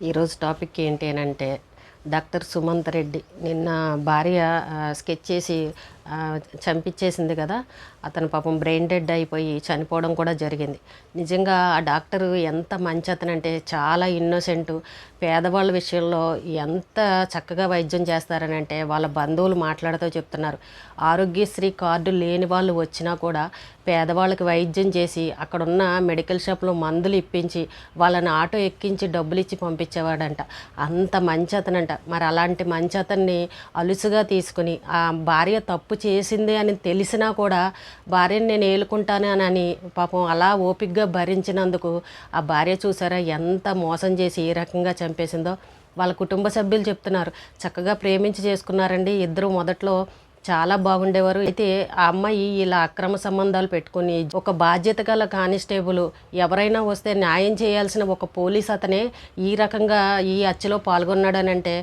ఈరోజు టాపిక్ ఏంటి అని అంటే డాక్టర్ సుమంత్ రెడ్డి నిన్న భార్య స్కెచ్ చేసి చంపించేసింది కదా. అతను పాపం బ్రెయిన్ డెడ్ అయిపోయి చనిపోవడం కూడా జరిగింది. నిజంగా ఆ డాక్టరు ఎంత మంచి అతనంటే చాలా ఇన్నోసెంట్. పేదవాళ్ళ విషయంలో ఎంత చక్కగా వైద్యం చేస్తారని అంటే వాళ్ళ బంధువులు మాట్లాడుతూ చెప్తున్నారు. ఆరోగ్యశ్రీ కార్డు లేని వాళ్ళు వచ్చినా కూడా పేదవాళ్ళకి వైద్యం చేసి అక్కడున్న మెడికల్ షాప్లో మందులు ఇప్పించి వాళ్ళని ఆటో ఎక్కించి డబ్బులు ఇచ్చి పంపించేవాడంట. అంత మంచి అతనంట మరి అలాంటి మంచి అతన్ని అలుసుగా తీసుకుని ఆ భార్య తప్పు చేసింది అని తెలిసినా కూడా భార్యని నేను ఏలుకుంటానని పాపం అలా ఓపిక్గా భరించినందుకు ఆ భార్య చూసారా ఎంత మోసం చేసి ఏ రకంగా చంపేసిందో. వాళ్ళ కుటుంబ సభ్యులు చెప్తున్నారు చక్కగా ప్రేమించి చేసుకున్నారండి. ఇద్దరు మొదట్లో చాలా బాగుండేవారు. అయితే ఆ అమ్మాయి ఇలా అక్రమ సంబంధాలు పెట్టుకుని ఒక బాధ్యత గల కానిస్టేబుల్ ఎవరైనా వస్తే న్యాయం చేయాల్సిన ఒక పోలీస్ అతనే ఈ రకంగా ఈ హత్యలో పాల్గొన్నాడని అంటే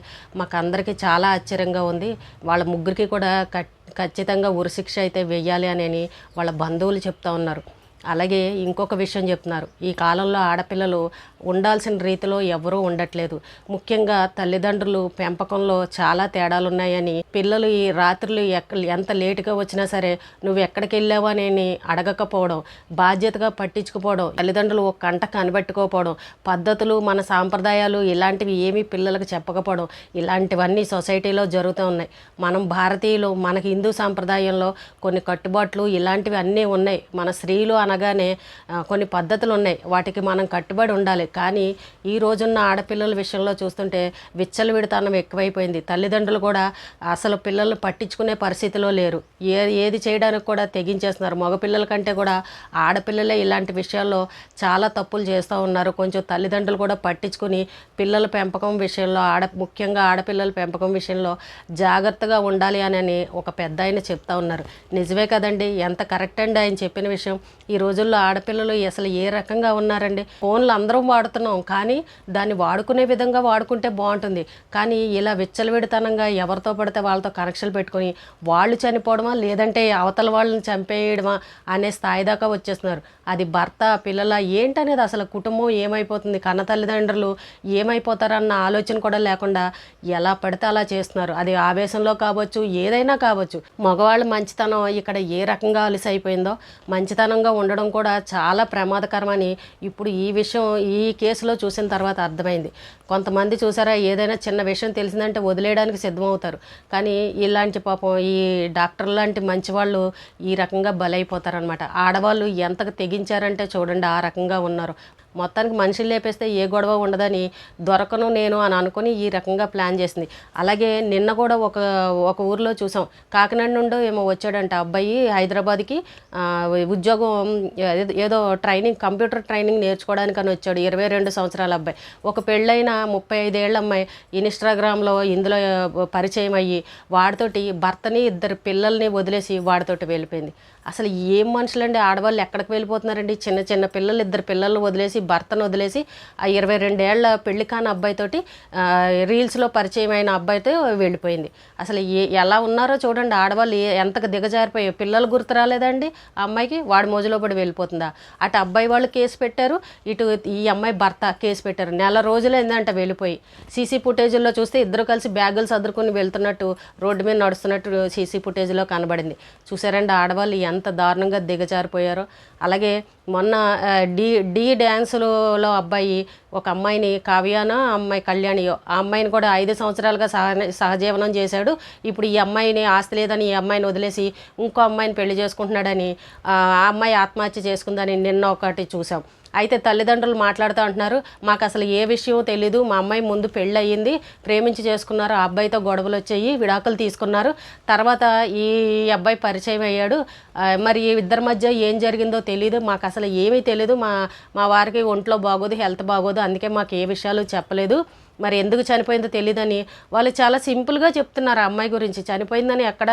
మాకు అందరికీ చాలా ఆశ్చర్యంగా ఉంది. వాళ్ళ ముగ్గురికి కూడా కట్ ఖచ్చితంగా ఉరిశిక్ష అయితే వెయ్యాలి అని వాళ్ళ బంధువులు చెప్తా ఉన్నారు. అలాగే ఇంకొక విషయం చెప్తున్నారు. ఈ కాలంలో ఆడపిల్లలు ఉండాల్సిన రీతిలో ఎవరూ ఉండట్లేదు. ముఖ్యంగా తల్లిదండ్రులు పెంపకంలో చాలా తేడాలు ఉన్నాయని పిల్లలు ఈ రాత్రులు ఎక్క ఎంత లేటుగా వచ్చినా సరే నువ్వు ఎక్కడికి వెళ్ళావు అని అడగకపోవడం బాధ్యతగా పట్టించుకోపోవడం తల్లిదండ్రులు ఒక కంట కనిపెట్టుకోపోవడం పద్ధతులు మన సాంప్రదాయాలు ఇలాంటివి ఏమీ పిల్లలకు చెప్పకపోవడం ఇలాంటివన్నీ సొసైటీలో జరుగుతూ ఉన్నాయి. మనం భారతీయులు మన హిందూ సాంప్రదాయంలో కొన్ని కట్టుబాట్లు ఇలాంటివి అన్నీ ఉన్నాయి. మన స్త్రీలు అన ఆ, కొన్ని పద్ధతులు ఉన్నాయి వాటికి మనం కట్టుబడి ఉండాలి. కానీ ఈ రోజున్న ఆడపిల్లల విషయంలో చూస్తుంటే విచ్చలవిడితనం ఎక్కువైపోయింది. తల్లిదండ్రులు కూడా అసలు పిల్లల్ని పట్టించుకునే పరిస్థితిలో లేరు. ఏ ఏది చేయడానికి కూడా తెగించేస్తున్నారు. మగపిల్లల కంటే కూడా ఆడపిల్లలే ఇలాంటి విషయాల్లో చాలా తప్పులు చేస్తూ ఉన్నారు. కొంచెం తల్లిదండ్రులు కూడా పట్టించుకుని పిల్లల పెంపకం విషయంలో ఆడ ముఖ్యంగా ఆడపిల్లల పెంపకం విషయంలో జాగ్రత్తగా ఉండాలి అని ఒక పెద్ద ఆయన చెప్తా ఉన్నారు. నిజమే కదండి? ఎంత కరెక్ట్ అండి ఆయన చెప్పిన విషయం. ఈ రోజుల్లో ఆడపిల్లలు అసలు ఏ రకంగా ఉన్నారండి? ఫోన్లు అందరం వాడుతున్నాం. కానీ దాన్ని వాడుకునే విధంగా వాడుకుంటే బాగుంటుంది. కానీ ఇలా విచ్చలవిడితనంగా ఎవరితో పడితే వాళ్ళతో కనెక్షన్లు పెట్టుకొని వాళ్ళు చనిపోవడమా లేదంటే అవతల వాళ్ళని చంపేయడమా అనే స్థాయి దాకా వచ్చేస్తున్నారు. అది భర్త పిల్లల ఏంటనేది అసలు కుటుంబం ఏమైపోతుంది? కన్న తల్లిదండ్రులు ఏమైపోతారన్న ఆలోచన కూడా లేకుండా ఎలా పడితే అలా చేస్తున్నారు. అది ఆవేశంలో కావచ్చు ఏదైనా కావచ్చు. మగవాళ్ళ మంచితనం ఇక్కడ ఏ రకంగా అలసి అయిపోయిందో మంచితనంగా ఉండడం కూడా చాలా ప్రమాదకరమని ఇప్పుడు ఈ విషయం ఈ కేసులో చూసిన తర్వాత అర్థమైంది. కొంతమంది చూసారా ఏదైనా చిన్న విషయం తెలిసిందంటే వదిలేయడానికి సిద్ధమవుతారు. కానీ ఇలాంటి పాపం ఈ డాక్టర్ లాంటి మంచి వాళ్ళు ఈ రకంగా బలైపోతారనమాట ఆడవాళ్ళు ఎంతకు తెగించారంటే చూడండి ఆ రకంగా ఉన్నారు. మొత్తానికి మనుషులు లేపేస్తే ఏ గొడవ ఉండదని దొరకను నేను అని అనుకుని ఈ రకంగా ప్లాన్ చేసింది. అలాగే నిన్న కూడా ఒక ఒక ఊర్లో చూసాం. కాకినాడ నుండి ఏమో వచ్చాడంట అబ్బాయి హైదరాబాద్కి ఉద్యోగం ఏదో- ఏదో ట్రైనింగ్ కంప్యూటర్ ట్రైనింగ్ నేర్చుకోవడానికి అని వచ్చాడు ఇరవై రెండు సంవత్సరాల అబ్బాయి. ఒక పెళ్ళైన ముప్పై ఐదేళ్ళ అమ్మాయి ఇన్స్టాగ్రామ్లో ఇందులో పరిచయం అయ్యి వాడితోటి భర్తని ఇద్దరు పిల్లల్ని వదిలేసి వాడితోటి వెళ్ళిపోయింది. అసలు ఏం మనుషులండి? ఆడవాళ్ళు ఎక్కడికి వెళ్ళిపోతున్నారండి? చిన్న చిన్న పిల్లలు ఇద్దరు పిల్లల్ని వదిలేసి భర్తను వదిలేసి ఆ ఇరవై రెండేళ్ళ పెళ్ళి కాని అబ్బాయితోటి రీల్స్లో పరిచయం అయిన అబ్బాయితో వెళ్ళిపోయింది. అసలు ఏ ఎలా ఉన్నారో చూడండి. ఆడవాళ్ళు ఏ ఎంతకు దిగజారిపోయాయి పిల్లలు గుర్తు రాలేదండి ఆ అమ్మాయికి. వాడి మోజులో పడి వెళ్ళిపోతుందా? అటు అబ్బాయి వాళ్ళు కేసు పెట్టారు ఇటు ఈ అమ్మాయి భర్త కేసు పెట్టారు. నెల రోజులు ఏందంట వెళ్ళిపోయి. సీసీ ఫుటేజ్లో చూస్తే ఇద్దరు కలిసి బ్యాగులు సర్దుకుని వెళ్తున్నట్టు రోడ్డు మీద నడుస్తున్నట్టు సీసీ ఫుటేజ్లో కనబడింది. చూసారండి ఆడవాళ్ళు ఎంత దారుణంగా దిగజారిపోయారో. అలాగే మొన్న డి డి డ్యాన్స్ వయసులో అబ్బాయి ఒక అమ్మాయిని కావ్యానో ఆ అమ్మాయి కళ్యాణియో? ఆ అమ్మాయిని కూడా ఐదు సంవత్సరాలుగా సహ సహజీవనం చేశాడు. ఇప్పుడు ఈ అమ్మాయిని ఆస్తి లేదని ఈ అమ్మాయిని వదిలేసి ఇంకో అమ్మాయిని పెళ్ళి చేసుకుంటున్నాడని ఆ ఆ అమ్మాయి ఆత్మహత్య చేసుకుందని నిన్న ఒకటి చూసాం అయితే తల్లిదండ్రులు మాట్లాడుతూ అంటున్నారు మాకు అసలు ఏ విషయం తెలీదు మా అమ్మాయి ముందు పెళ్ళి అయ్యింది ప్రేమించి చేసుకున్నారు ఆ అబ్బాయితో గొడవలు వచ్చాయి విడాకులు తీసుకున్నారు తర్వాత ఈ అబ్బాయి పరిచయం అయ్యాడు మరి ఈ ఇద్దరి మధ్య ఏం జరిగిందో తెలియదు మాకు అసలు ఏమీ తెలియదు మా మా వారికి ఒంట్లో బాగోదు హెల్త్ బాగోదు అందుకే మాకు ఏ విషయాలు చెప్పలేదు మరి ఎందుకు చనిపోయిందో తెలియదని వాళ్ళు చాలా సింపుల్గా చెప్తున్నారు ఆ అమ్మాయి గురించి. చనిపోయిందని ఎక్కడ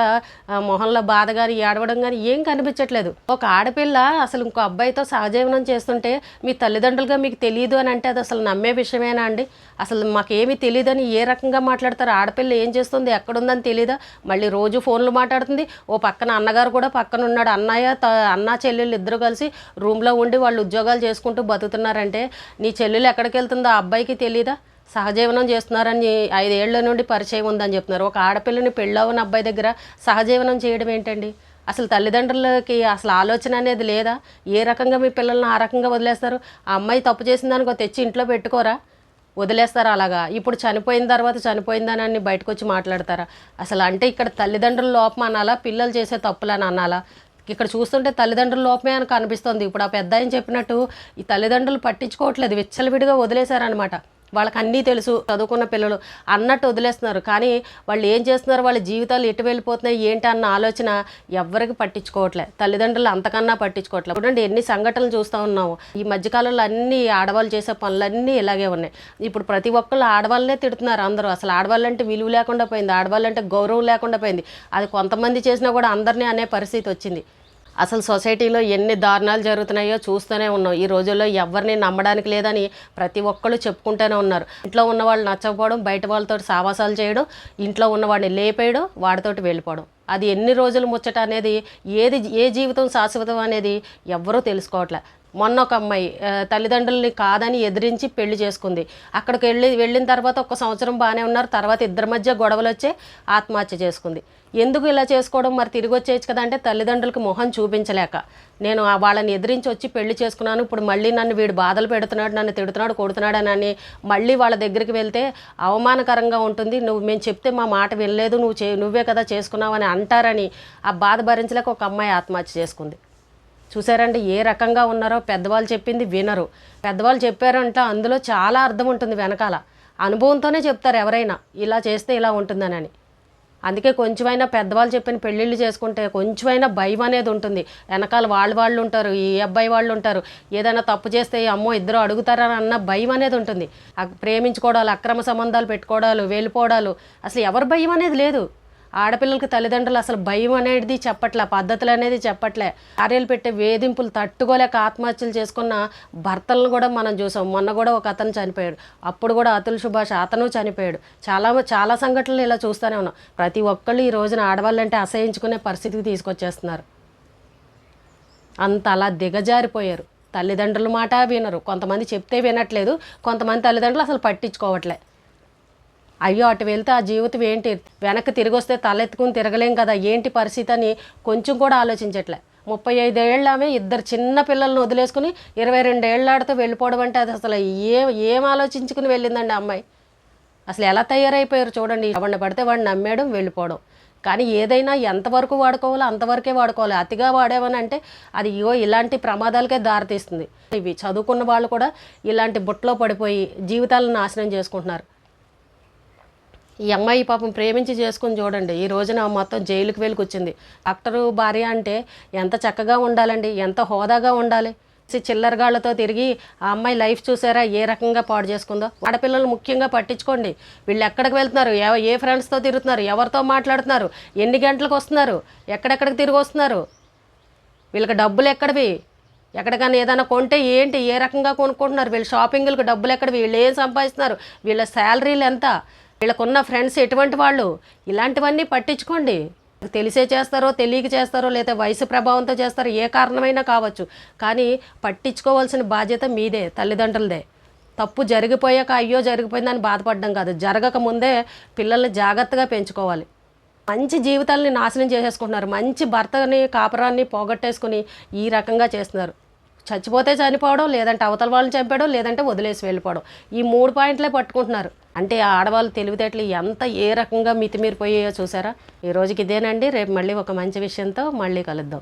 మొహంలో బాధ కానీ ఏడవడం కానీ ఏం కనిపించట్లేదు. ఒక ఆడపిల్ల అసలు ఇంకో అబ్బాయితో సహజీవనం చేస్తుంటే మీ తల్లిదండ్రులుగా మీకు తెలియదు అని అంటే అది అసలు నమ్మే విషయమేనా అండి? అసలు మాకేమీ తెలియదని ఏ రకంగా మాట్లాడతారు? ఆడపిల్ల ఏం చేస్తుంది? ఎక్కడుందని తెలియదా మళ్ళీ రోజు ఫోన్లు మాట్లాడుతుంది. ఓ పక్కన అన్నగారు కూడా పక్కన ఉన్నాడు అన్నయ్య త అన్న చెల్లెళ్ళు ఇద్దరు కలిసి రూమ్లో ఉండి వాళ్ళు ఉద్యోగాలు చేసుకుంటూ బతుకుతున్నారంటే నీ చెల్లెలు ఎక్కడికి వెళ్తుందో ఆ అబ్బాయికి తెలియదా సహజీవనం చేస్తున్నారని ఐదేళ్ళ నుండి పరిచయం ఉందని చెప్తున్నారు. ఒక ఆడపిల్లని పెళ్ళవని అబ్బాయి దగ్గర సహజీవనం చేయడం ఏంటండి? అసలు తల్లిదండ్రులకి అసలు ఆలోచన అనేది లేదా? ఏ రకంగా మీ పిల్లల్ని ఆ రకంగా వదిలేస్తారు? ఆ అమ్మాయి తప్పు చేసిన తెచ్చి ఇంట్లో పెట్టుకోరా? వదిలేస్తారు అలాగా? ఇప్పుడు చనిపోయిన తర్వాత చనిపోయిందని బయటకు వచ్చి మాట్లాడతారా? అసలు అంటే ఇక్కడ తల్లిదండ్రుల లోపం అనాలా? పిల్లలు చేసే తప్పులని అనాలా? ఇక్కడ చూస్తుంటే తల్లిదండ్రుల లోపమే అని కనిపిస్తుంది. ఇప్పుడు ఆ పెద్ద ఆయన చెప్పినట్టు ఈ తల్లిదండ్రులు పట్టించుకోవట్లేదు. విచ్చలవిడిగా వదిలేశారనమాట వాళ్ళకి అన్నీ తెలుసు చదువుకున్న పిల్లలు అన్నట్టు వదిలేస్తున్నారు. కానీ వాళ్ళు ఏం చేస్తున్నారు? వాళ్ళ జీవితాలు ఎటు వెళ్ళిపోతున్నాయి? ఏంటి అన్న ఆలోచన ఎవ్వరికి పట్టించుకోవట్లే. తల్లిదండ్రులు అంతకన్నా పట్టించుకోవట్లేదు చూడండి ఎన్ని సంఘటనలు చూస్తూ ఉన్నాము. ఈ మధ్యకాలంలో అన్ని ఆడవాళ్ళు చేసే పనులన్నీ ఇలాగే ఉన్నాయి. ఇప్పుడు ప్రతి ఒక్కళ్ళు ఆడవాళ్ళనే తిడుతున్నారు అందరూ. అసలు ఆడవాళ్ళంటే విలువ లేకుండా పోయింది. ఆడవాళ్ళంటే గౌరవం లేకుండా పోయింది. అది కొంతమంది చేసినా కూడా అందరినీ అనే పరిస్థితి వచ్చింది. అసలు సొసైటీలో ఎన్ని దారుణాలు జరుగుతున్నాయో చూస్తూనే ఉన్నాం. ఈ రోజుల్లో ఎవరిని నమ్మడానికి లేదని ప్రతి ఒక్కళ్ళు చెప్పుకుంటూనే ఉన్నారు. ఇంట్లో ఉన్న వాళ్ళు నచ్చకపోవడం బయట వాళ్ళతో సావాసాలు చేయడం ఇంట్లో ఉన్నవాడిని లేపేయడం వాడితోటి వెళ్ళిపోవడం. అది ఎన్ని రోజులు ముచ్చట అనేది ఏది ఏ జీవితం శాశ్వతం అనేది ఎవ్వరూ తెలుసుకోవట్లే. మొన్న ఒక అమ్మాయి తల్లిదండ్రుల్ని కాదని ఎదిరించి పెళ్ళి చేసుకుంది. అక్కడికి వెళ్ళి వెళ్ళిన తర్వాత ఒక సంవత్సరం బాగానే ఉన్నారు. తర్వాత ఇద్దరి మధ్య గొడవలు వచ్చే ఆత్మహత్య చేసుకుంది. ఎందుకు ఇలా చేసుకోవడం? మరి తిరిగి వచ్చేయచ్చు కదా అంటే తల్లిదండ్రులకు మొహం చూపించలేక. నేను ఆ వాళ్ళని ఎదిరించి వచ్చి పెళ్ళి చేసుకున్నాను. ఇప్పుడు మళ్ళీ నన్ను వీడు బాధలు పెడుతున్నాడు నన్ను తిడుతున్నాడు కొడుతున్నాడు అని మళ్ళీ వాళ్ళ దగ్గరికి వెళ్తే అవమానకరంగా ఉంటుంది. నువ్వు మేము చెప్తే మా మాట వినలేదు. నువ్వు చే నువ్వే కదా చేసుకున్నావు అని అంటారని ఆ బాధ భరించలేక ఒక అమ్మాయి ఆత్మహత్య చేసుకుంది. చూసారండి ఏ రకంగా ఉన్నారో పెద్దవాళ్ళు చెప్పింది వినరు. పెద్దవాళ్ళు చెప్పారంటే అందులో చాలా అర్థం ఉంటుంది వెనకాల. అనుభవంతోనే చెప్తారు ఎవరైనా ఇలా చేస్తే ఇలా ఉంటుందనని. అందుకే కొంచెమైనా పెద్దవాళ్ళు చెప్పిన పెళ్ళిళ్ళు చేసుకుంటే కొంచెమైనా భయం అనేది ఉంటుంది. వెనకాల వాళ్ళు వాళ్ళు ఉంటారు ఈ అబ్బాయి వాళ్ళు ఉంటారు ఏదైనా తప్పు చేస్తే అమ్మో ఇద్దరు అడుగుతారని అన్న భయం అనేది ఉంటుంది. ప్రేమించుకోవడాలు అక్రమ సంబంధాలు పెట్టుకోవడాలు వెళ్ళిపోవడాలు అసలు ఎవరి భయం అనేది లేదు. ఆడపిల్లలకి తల్లిదండ్రులు అసలు భయం అనేది చెప్పట్లే పద్ధతులు అనేది చెప్పట్లే. భార్యలు పెట్టే వేధింపులు తట్టుకోలేక ఆత్మహత్యలు చేసుకున్న భర్తలను కూడా మనం చూసాం. మొన్న కూడా ఒక అతను చనిపోయాడు. అప్పుడు కూడా అతుల్ సుభాష్ అతను చనిపోయాడు. చాలా చాలా సంఘటనలు ఇలా చూస్తూనే ఉన్నాం. ప్రతి ఒక్కళ్ళు ఈ రోజున ఆడవాళ్ళంటే అసహించుకునే పరిస్థితికి తీసుకొచ్చేస్తున్నారు. అంత అలా దిగజారిపోయారు. తల్లిదండ్రుల మాట వినరు. కొంతమంది చెప్తే వినట్లేదు. కొంతమంది తల్లిదండ్రులు అసలు పట్టించుకోవట్లే. అయ్యో అటు వెళ్తే ఆ జీవితం ఏంటి? వెనక్కి తిరిగి వస్తే తలెత్తుకుని తిరగలేం కదా? ఏంటి పరిస్థితి అని కొంచెం కూడా ఆలోచించట్లే. ముప్పై ఐదేళ్ళు ఆమె ఇద్దరు చిన్న పిల్లల్ని వదిలేసుకుని ఇరవై రెండేళ్ళాడితో వెళ్ళిపోవడం అంటే అది అసలు ఏ ఏం ఆలోచించుకుని వెళ్ళిందండి అమ్మాయి? అసలు ఎలా తయారైపోయారు చూడండి. ఎవరిని పడితే వాడిని నమ్మేయడం వెళ్ళిపోవడం. కానీ ఏదైనా ఎంతవరకు వాడుకోవాలో అంతవరకే వాడుకోవాలి. అతిగా వాడేవని అంటే అది ఇగో ఇలాంటి ప్రమాదాలకే దారితీస్తుంది. ఇవి చదువుకున్న వాళ్ళు కూడా ఇలాంటి బుట్టలో పడిపోయి జీవితాలను నాశనం చేసుకుంటున్నారు. ఈ అమ్మాయి పాపం ప్రేమించి చేసుకుని చూడండి. ఈ రోజున మొత్తం జైలుకి వెళ్ళికొచ్చింది. డాక్టరు భార్య అంటే ఎంత చక్కగా ఉండాలండి? ఎంత హోదాగా ఉండాలి? చిల్లరగాళ్ళతో చిల్లరగాళ్ళతో తిరిగి ఆ అమ్మాయి లైఫ్ చూసారా? ఏ రకంగా పాడు చేసుకుందో? ఆడపిల్లలు ముఖ్యంగా పట్టించుకోండి. వీళ్ళు ఎక్కడికి వెళ్తున్నారు? ఎవ- ఏ ఫ్రెండ్స్తో తిరుగుతున్నారు? ఎవరితో మాట్లాడుతున్నారు? ఎన్ని గంటలకు వస్తున్నారు? ఎక్కడెక్కడికి తిరిగి వస్తున్నారు? వీళ్ళకి డబ్బులు ఎక్కడివి? ఎక్కడికైనా ఏదైనా కొంటే ఏంటి? ఏ రకంగా కొనుక్కుంటున్నారు? వీళ్ళ షాపింగ్లకు డబ్బులు ఎక్కడివి? వీళ్ళు ఏం సంపాదిస్తున్నారు? వీళ్ళ శాలరీలు ఎంత? వీళ్ళకున్న ఫ్రెండ్స్ ఎటువంటి వాళ్ళు? ఇలాంటివన్నీ పట్టించుకోండి. తెలిసే చేస్తారో తెలియక చేస్తారో లేదా వయసు ప్రభావంతో చేస్తారో ఏ కారణమైనా కావచ్చు. కానీ పట్టించుకోవాల్సిన బాధ్యత మీదే తల్లిదండ్రులదే. తప్పు జరిగిపోయాక అయ్యో జరిగిపోయిందని బాధపడడం కాదు. జరగక ముందే పిల్లల్ని జాగ్రత్తగా పెంచుకోవాలి. మంచి జీవితాలని నాశనం చేసేసుకుంటున్నారు. మంచి భర్తని కాపురాన్ని పోగొట్టేసుకుని ఈ రకంగా చేస్తున్నారు. చచ్చిపోతే చనిపోవడం లేదంటే అవతల వాళ్ళని చంపేయడం లేదంటే వదిలేసి వెళ్ళిపోవడం. ఈ మూడు పాయింట్లే పట్టుకుంటున్నారు. అంటే ఆడవాళ్ళు తెలివితేటలు ఎంత ఏ రకంగా మితిమీరిపోయాయో చూసారా? ఈ రోజుకి ఇదేనండి. రేపు మళ్ళీ ఒక మంచి విషయంతో మళ్ళీ కలుద్దాం.